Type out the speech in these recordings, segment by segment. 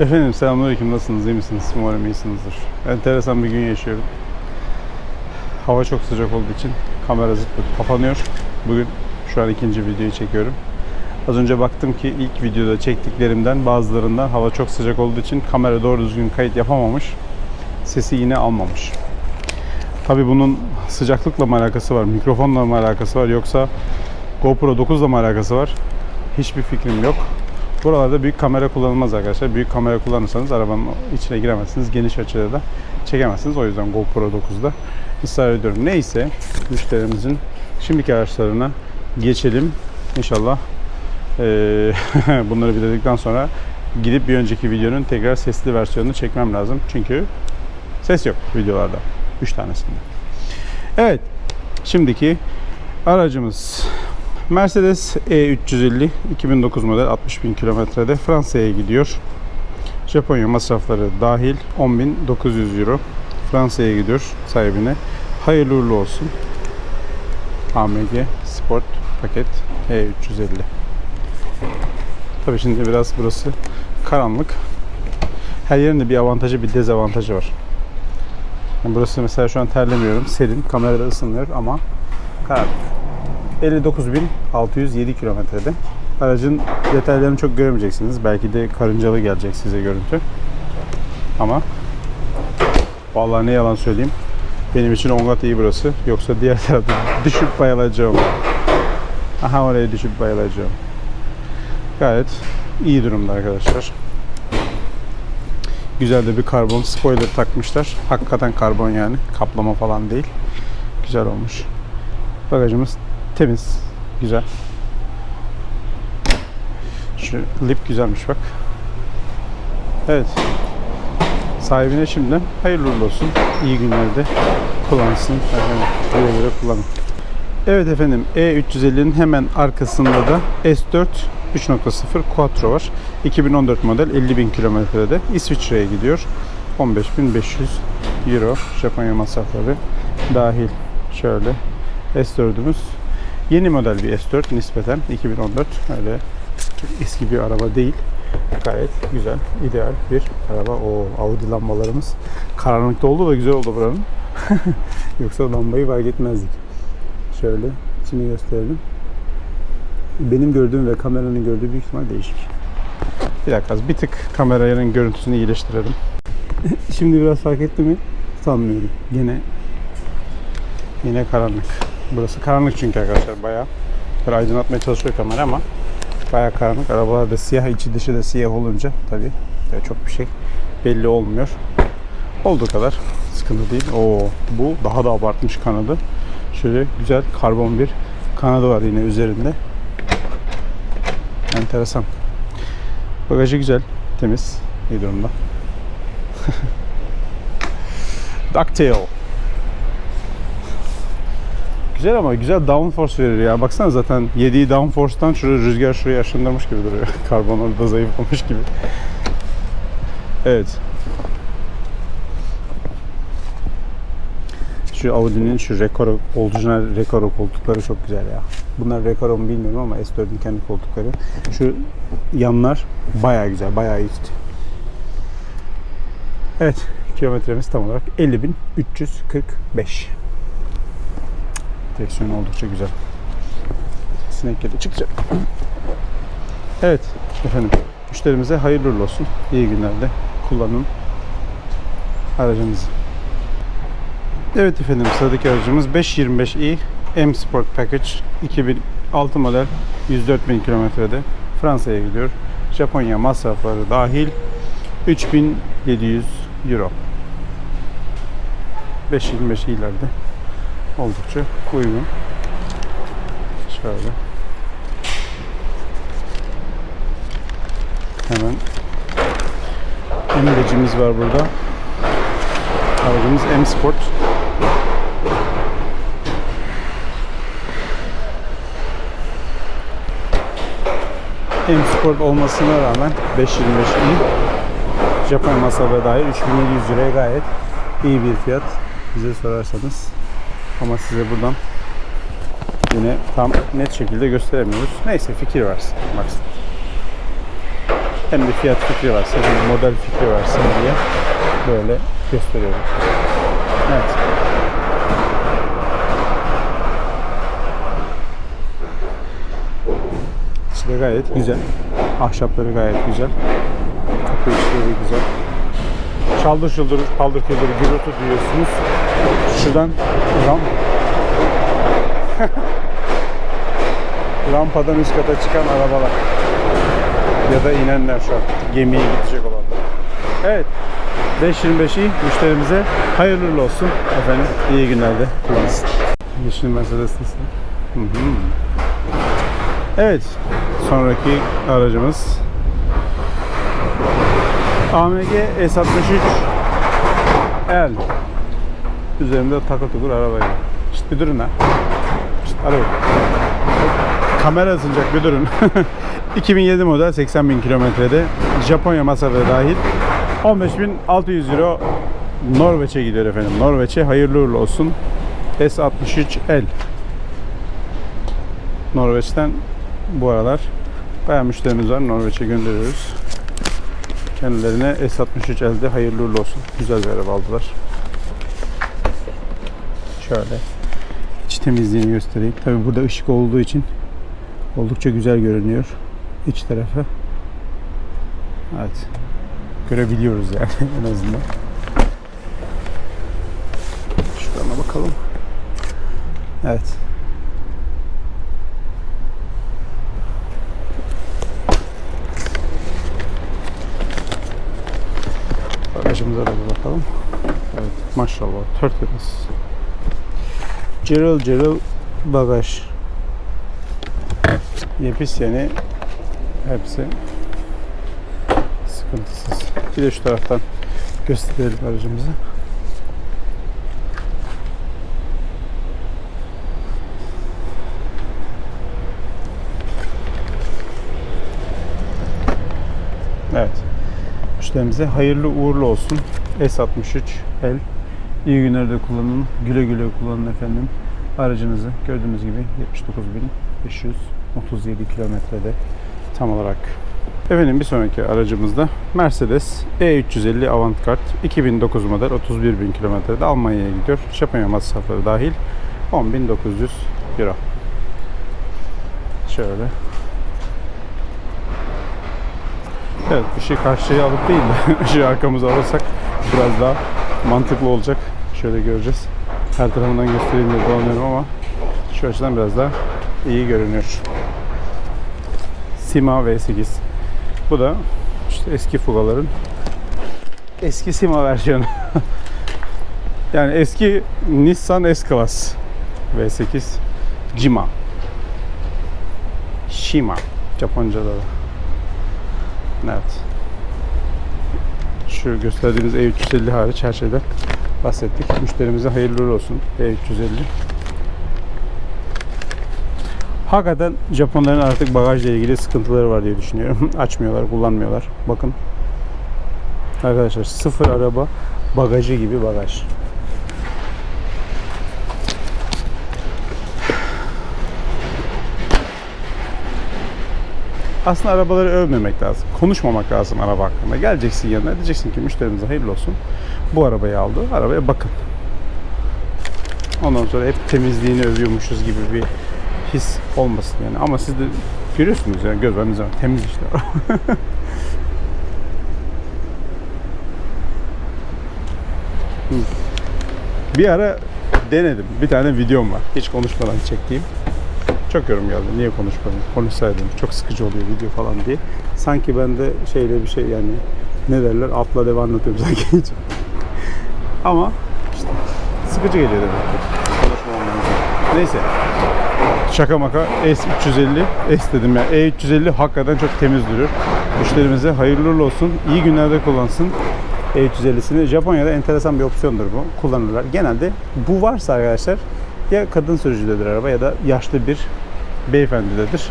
Efendim selamünaleyküm nasılsınız iyi misiniz umarım iyisinizdir. Enteresan bir gün yaşıyorum. Hava çok sıcak olduğu için kamera zıt kapanıyor. Bugün şu an ikinci videoyu çekiyorum. Az önce baktım ki ilk videoda çektiklerimden bazılarından hava çok sıcak olduğu için kamera doğru düzgün kayıt yapamamış. Sesi yine almamış. Tabi bunun sıcaklıkla mı alakası var, mikrofonla mı alakası var yoksa GoPro 9'la mı alakası var? Hiçbir fikrim yok. Buralarda büyük kamera kullanılmaz arkadaşlar. Büyük kamera kullanırsanız arabanın içine giremezsiniz. Geniş açıda da çekemezsiniz. O yüzden GoPro 9'da ısrar ediyorum. Neyse müşterimizin şimdiki araçlarına geçelim. İnşallah eee, bunları bitirdikten sonra gidip bir önceki videonun tekrar sesli versiyonunu çekmem lazım. Çünkü ses yok videolarda. 3 tanesinde. Evet. Şimdiki aracımız Mercedes E350 2009 model 60 bin kilometrede Fransa'ya gidiyor. Japonya masrafları dahil 10.900 euro. Fransa'ya gidiyor sahibine. Hayırlı uğurlu olsun. AMG Sport paket E350. Tabii şimdi biraz burası karanlık. Her yerinde bir avantajı bir dezavantajı var. Yani burası mesela şu an terlemiyorum. Serin. Kamerada ısınıyor ama karanlık. 59.607 kilometrede. Aracın detaylarını çok göremeyeceksiniz. Belki de karıncalı gelecek size görüntü. Ama vallahi ne yalan söyleyeyim. Benim için 10 kat iyi burası. Yoksa diğer tarafta düşüp bayılacağım. Aha oraya düşüp bayılacağım. Gayet iyi durumda arkadaşlar. Güzel de bir karbon spoiler takmışlar. Hakikaten karbon yani. Kaplama falan değil. Güzel olmuş. Bagajımız temiz. Güzel. Şu lip güzelmiş bak. Evet. Sahibine şimdi hayırlı uğurlu olsun. İyi günlerde kullansın. Efendim, güle kullanın. Evet efendim E350'nin hemen arkasında da S4 3.0 Quattro var. 2014 model 50.000 kilometrede İsviçre'ye gidiyor. 15.500 euro Japonya masrafları dahil. Şöyle S4'ümüz yeni model bir S4 nispeten 2014 öyle eski bir araba değil. Gayet güzel, ideal bir araba. O Audi lambalarımız karanlıkta oldu da güzel oldu buranın. Yoksa lambayı fark etmezdik. Şöyle içini gösterelim. Benim gördüğüm ve kameranın gördüğü büyük ihtimal değişik. Bir dakika bir tık kameranın görüntüsünü iyileştirelim. Şimdi biraz fark etti mi? Sanmıyorum. Yine yine karanlık. Burası karanlık çünkü arkadaşlar bayağı. Böyle aydınlatmaya çalışıyor kamera ama bayağı karanlık. Arabalar da siyah, içi dışı da siyah olunca tabii böyle çok bir şey belli olmuyor. Olduğu kadar sıkıntı değil. Oo, bu daha da abartmış kanadı. Şöyle güzel karbon bir kanadı var yine üzerinde. Enteresan. Bagajı güzel, temiz, iyi durumda. Ducktail. Güzel ama güzel downforce verir ya. Baksana zaten yediği downforce'tan şuraya rüzgar şuraya aşındırmış gibi duruyor. Karbon orada zayıflamış gibi. Evet. Şu Audi'nin şu Recaro, orijinal Recaro koltukları çok güzel ya. Bunlar Recaro mu bilmiyorum ama S4'ün kendi koltukları. Şu yanlar bayağı güzel, bayağı iyi. Evet, kilometremiz tam olarak 50.345. Direksiyon oldukça güzel. Sinek kedi çıkacak. Evet efendim. Müşterimize hayırlı olsun. İyi günlerde kullanın aracınızı. Evet efendim sıradaki aracımız 525i M Sport Package 2006 model 104.000 kilometrede Fransa'ya gidiyor. Japonya masrafları dahil 3700 euro. 525 ileride oldukça uygun. Şöyle. Hemen embecimiz var burada. Aracımız M Sport. M Sport olmasına rağmen 525 iyi. Japon masada dahil 3700 liraya gayet iyi bir fiyat bize sorarsanız. Ama size buradan yine tam net şekilde gösteremiyoruz. Neyse fikir versin. Baksın. hem de fiyat fikri versin, hem de model fikri versin diye böyle gösteriyorum. Evet. İçi de gayet güzel. Ahşapları gayet güzel. Kapı içleri güzel. Çaldır çıldır, paldır küldür gürültü duyuyorsunuz. Şuradan ram rampadan üst kata çıkan arabalar. Ya da inenler şu an. Gemiye gidecek olanlar. Evet. 5.25'i müşterimize hayırlı olsun. Efendim iyi günlerde kullansın. Yeşil Mercedes hı. Evet. Sonraki aracımız AMG S63 L Üzerinde takı tukur arabayla. İşte bir durun ha. İşte araba. Kamera ısınacak bir durun. 2007 model 80 bin kilometrede Japonya masrafı dahil 15.600 euro Norveç'e gidiyor efendim. Norveç'e hayırlı uğurlu olsun. S63L Norveç'ten bu aralar bayağı müşterimiz var. Norveç'e gönderiyoruz. Kendilerine S63L'de hayırlı uğurlu olsun. Güzel bir araba aldılar. Şöyle iç temizliğini göstereyim. Tabi burada ışık olduğu için oldukça güzel görünüyor iç tarafı. Evet. Görebiliyoruz yani en azından. Şuradan bakalım. Evet. Bagajımıza da bir bakalım. Evet maşallah tertemiz. Cırıl cırıl bagaj. Yepis yeni. Hepsi sıkıntısız. Bir de şu taraftan gösterelim aracımızı. Evet. Müşterimize hayırlı uğurlu olsun. S63L. İyi günlerde kullanın. Güle güle kullanın efendim. Aracınızı gördüğünüz gibi 79.537 kilometrede tam olarak. Efendim bir sonraki aracımızda Mercedes E350 Avantgard 2009 model 31 bin kilometrede Almanya'ya gidiyor. Japonya masrafları dahil 10.900 euro. Şöyle. Evet ışığı karşıya alıp değil de ışığı arkamıza alırsak biraz daha mantıklı olacak. Şöyle göreceğiz. Her tarafından göstereyim diye dolanıyorum ama şu açıdan biraz daha iyi görünüyor. Sima V8. Bu da işte eski Fuga'ların eski Sima versiyonu. yani eski Nissan S-Class V8 Jima. Shima. Japonca'da da. Evet. Şu gösterdiğimiz E350 hariç her şeyden bahsettik. Müşterimize hayırlı olsun E350. Hakikaten Japonların artık bagajla ilgili sıkıntıları var diye düşünüyorum. Açmıyorlar, kullanmıyorlar. Bakın. Arkadaşlar sıfır araba bagajı gibi bagaj. Aslında arabaları övmemek lazım. Konuşmamak lazım araba hakkında. Geleceksin yanına diyeceksin ki müşterimize hayırlı olsun. Bu arabayı aldı. Arabaya bakın. Ondan sonra hep temizliğini övüyormuşuz gibi bir his olmasın yani. Ama siz de görüyorsunuz yani göz önünüze temiz işte. Bir ara denedim. Bir tane videom var. Hiç konuşmadan çektiğim. Çok yorum geldi. Niye konuşmadın? Konuşsaydım. Çok sıkıcı oluyor video falan diye. Sanki ben de şeyle bir şey yani ne derler atla deva anlatıyorum sanki hiç. Ama işte sıkıcı geliyor demek ki. Konuşmam lazım. Neyse. Şaka maka S350 S dedim ya. E350 hakikaten çok temiz duruyor. Müşterimize hayırlı olsun. İyi günlerde kullansın. E350'sini. Japonya'da enteresan bir opsiyondur bu. Kullanırlar. Genelde bu varsa arkadaşlar ya kadın sürücüdedir araba ya da yaşlı bir beyefendidedir.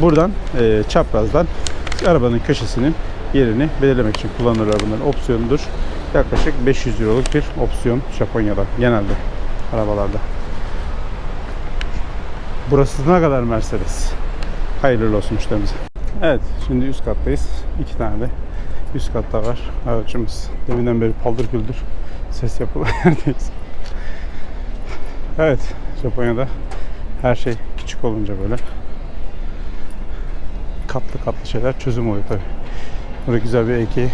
Buradan e, çaprazdan arabanın köşesinin yerini belirlemek için kullanılır bunların opsiyonudur. Yaklaşık 500 euroluk bir opsiyon Japonya'da genelde arabalarda. Burası ne kadar Mercedes. Hayırlı olsun müşterimize. Evet, şimdi üst kattayız. İki tane de üst katta var aracımız. Deminden beri paldır küldür ses yapılan yerdeyiz. Evet, Japonya'da her şey küçük olunca böyle katlı katlı şeyler çözüm oluyor tabi. Burada güzel bir EK9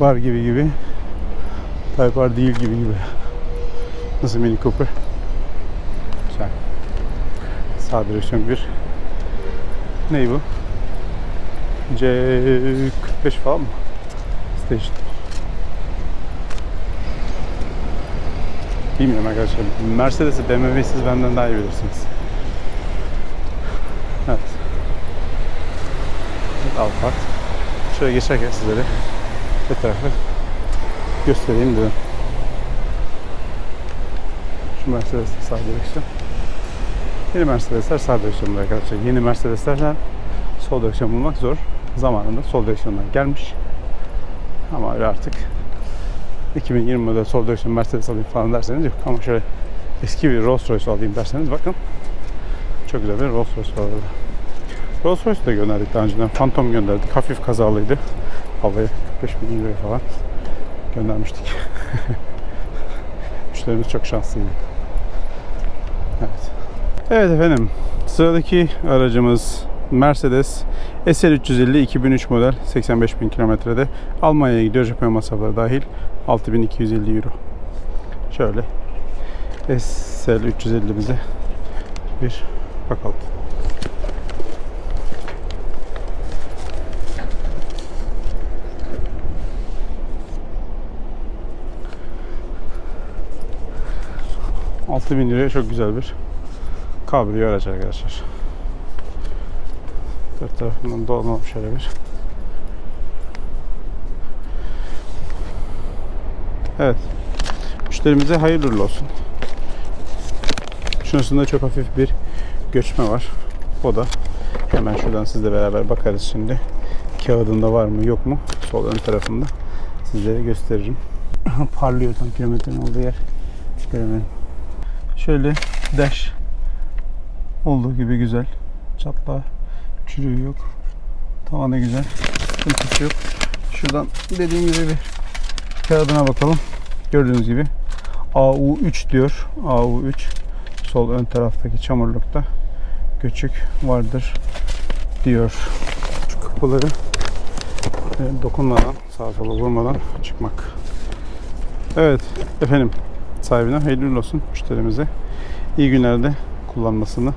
var gibi gibi. Type R değil gibi gibi. Nasıl Mini Cooper? Güzel. Sağ direksiyon bir. Ney bu? C45 falan mı? Station. Bilmiyorum arkadaşlar. Mercedes'i BMW'yi siz benden daha iyi bilirsiniz. Evet. Alphard. Şöyle geçerken sizlere etrafı göstereyim dedim. Şu Mercedes de sağ direksiyon. Yeni Mercedesler sağ direksiyonlu arkadaşlar. Yeni Mercedeslerden sol direksiyon bulmak zor. Zamanında sol direksiyonlar gelmiş. Ama öyle artık 2020 model sol direksiyon Mercedes alayım falan derseniz yok. Ama şöyle eski bir Rolls Royce alayım derseniz bakın çok güzel bir Rolls Royce var orada. Rolls Royce de gönderdik daha önceden. Phantom gönderdik. Hafif kazalıydı. Havaya 45 bin liraya falan göndermiştik. Müşterimiz çok şanslıydı. Evet. Evet efendim. Sıradaki aracımız Mercedes SL350 2003 model 85 bin kilometrede Almanya'ya gidiyor Japonya masrafları dahil 6250 euro. Şöyle SL350'mize bir bakalım. Bin liraya çok güzel bir kabriyo araç arkadaşlar. Dört tarafından dolanalım şöyle bir. Evet. Müşterimize hayırlı uğurlu olsun. Şurasında çok hafif bir göçme var. O da hemen şuradan sizle beraber bakarız şimdi. Kağıdında var mı yok mu? Sol ön tarafında sizlere gösteririm. Parlıyor tam kilometrenin olduğu yer. Göremedim. Şöyle dash olduğu gibi güzel. Çatlağı çürüğü yok. Tavanı güzel. Sıkıntısı yok. Şuradan dediğim gibi bir kağıdına bakalım. Gördüğünüz gibi AU3 diyor. AU3 sol ön taraftaki çamurlukta göçük vardır diyor. Şu kapıları e, dokunmadan, sağa sola vurmadan çıkmak. Evet efendim sahibine hayırlı olsun müşterimize. İyi günlerde kullanmasını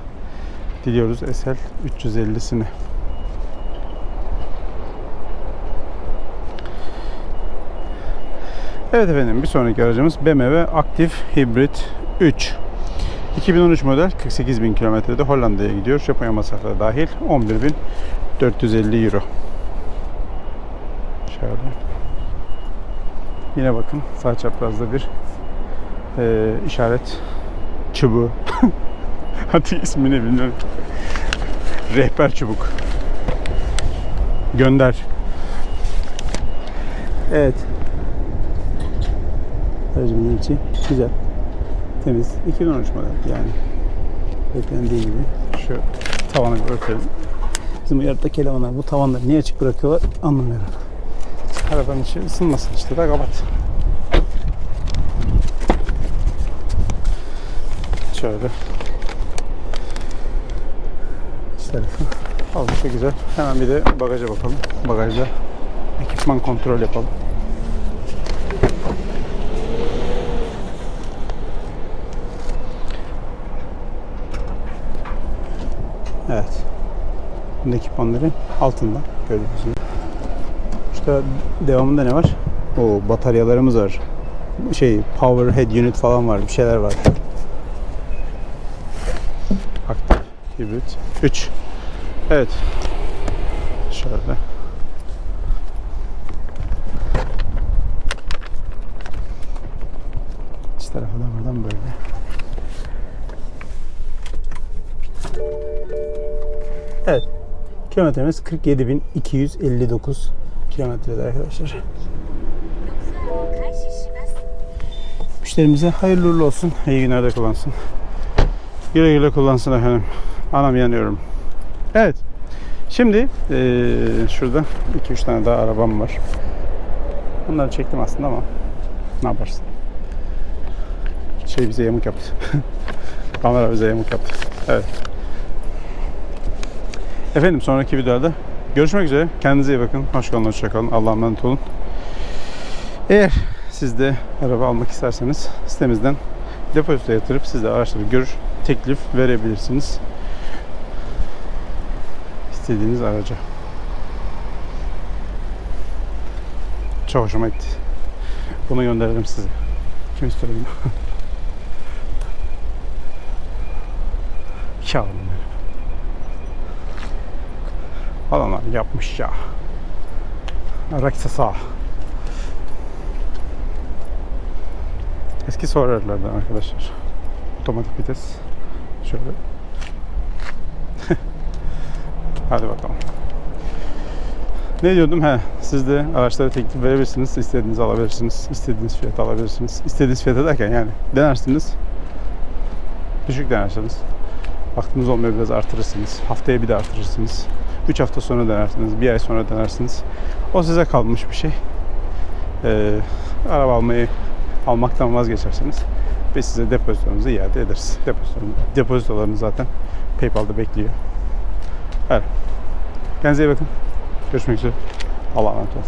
diliyoruz SL 350'sini. Evet efendim bir sonraki aracımız BMW Active Hybrid 3. 2013 model 48 bin kilometrede Hollanda'ya gidiyor. Japonya masrafları dahil 11.450 euro. Şöyle. Yine bakın sağ çaprazda bir e, işaret çubuğu. Hadi ismini bilmiyorum. Rehber çubuk. Gönder. Evet. Aracımın içi güzel. Temiz. 2013 model yani. Beklendiği gibi. Şu tavanı bir örtelim. Bizim uyarıdaki elemanlar bu tavanları niye açık bırakıyorlar anlamıyorum. Arabanın içi ısınmasın işte da kapat. Şöyle. Tarafı. Oldukça güzel. Hemen bir de bagaja bakalım. Bagajda ekipman kontrol yapalım. Evet. Bunun ekipmanları altında gördüğünüz gibi. İşte devamında ne var? O bataryalarımız var. Şey power head unit falan var. Bir şeyler var. Aktif hibrit 3. Evet. Şöyle. İç tarafa da buradan böyle. Evet. Kilometremiz 47.259 kilometrede arkadaşlar. Müşterimize hayırlı uğurlu olsun. İyi günlerde kullansın. Güle güle kullansın efendim. Anam yanıyorum. Evet. Şimdi eee, şurada 2-3 tane daha arabam var. Bunları çektim aslında ama ne yaparsın? Şey bize yamuk yaptı. Kamera bize yamuk yaptı. Evet. Efendim sonraki videoda görüşmek üzere. Kendinize iyi bakın. Hoş kalın, hoşça kalın. Allah'a emanet olun. Eğer siz de araba almak isterseniz sitemizden depozito yatırıp siz de araçları görür, teklif verebilirsiniz. İstediğiniz araca. Çok hoşuma gitti. Bunu gönderirim size. Kim istiyor bunu? Benim. Adamlar yapmış ya. Raksa sağ. Eski Sorarlardan arkadaşlar. Otomatik vites. Şöyle. Hadi bakalım. Ne diyordum? He, siz de araçlara teklif verebilirsiniz. İstediğinizi alabilirsiniz. İstediğiniz fiyatı alabilirsiniz. İstediğiniz fiyatı derken yani denersiniz. Düşük denersiniz. Vaktiniz olmuyor biraz artırırsınız. Haftaya bir de artırırsınız. 3 hafta sonra denersiniz. Bir ay sonra denersiniz. O size kalmış bir şey. Ee, araba almayı almaktan vazgeçerseniz biz size depozitonuzu iade ederiz. Depozitolarını, depozitolarını zaten PayPal'da bekliyor. Evet. Kendinize iyi bakın. Görüşmek üzere. Allah'a emanet olun.